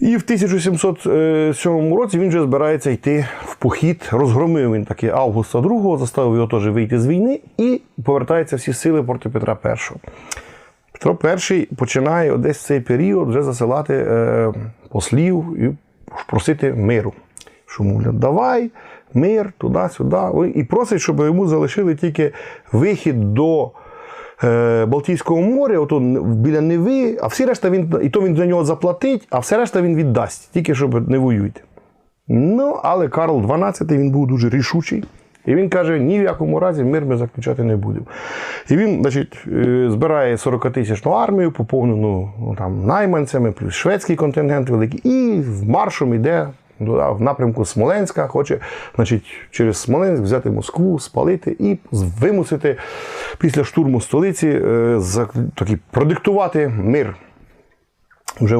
І в 1707 році він вже збирається йти в похід. Розгромив він таки Августа II, заставив його теж вийти з війни і повертаються всі сили проти Петра І. Петро І починає десь в цей період вже засилати е, послів і просити миру. Що мовляв, давай, мир, туди-сюди. І просить, щоб йому залишили тільки вихід до е, Балтійського моря, ото біля Неви, а всі решта він, і то він за нього заплатить, а все решта він віддасть, тільки щоб не воюйте. Ну, але Карл XII він був дуже рішучий. І він каже, ні в якому разі мир ми заключати не будемо. І він, значить, е, збирає 40-тисячну армію, поповнену ну, там, найманцями, плюс шведський контингент великий, і маршом йде в напрямку Смоленська, хоче значить, через Смоленськ взяти Москву, спалити і вимусити після штурму столиці е, за, таки, продиктувати мир. Вже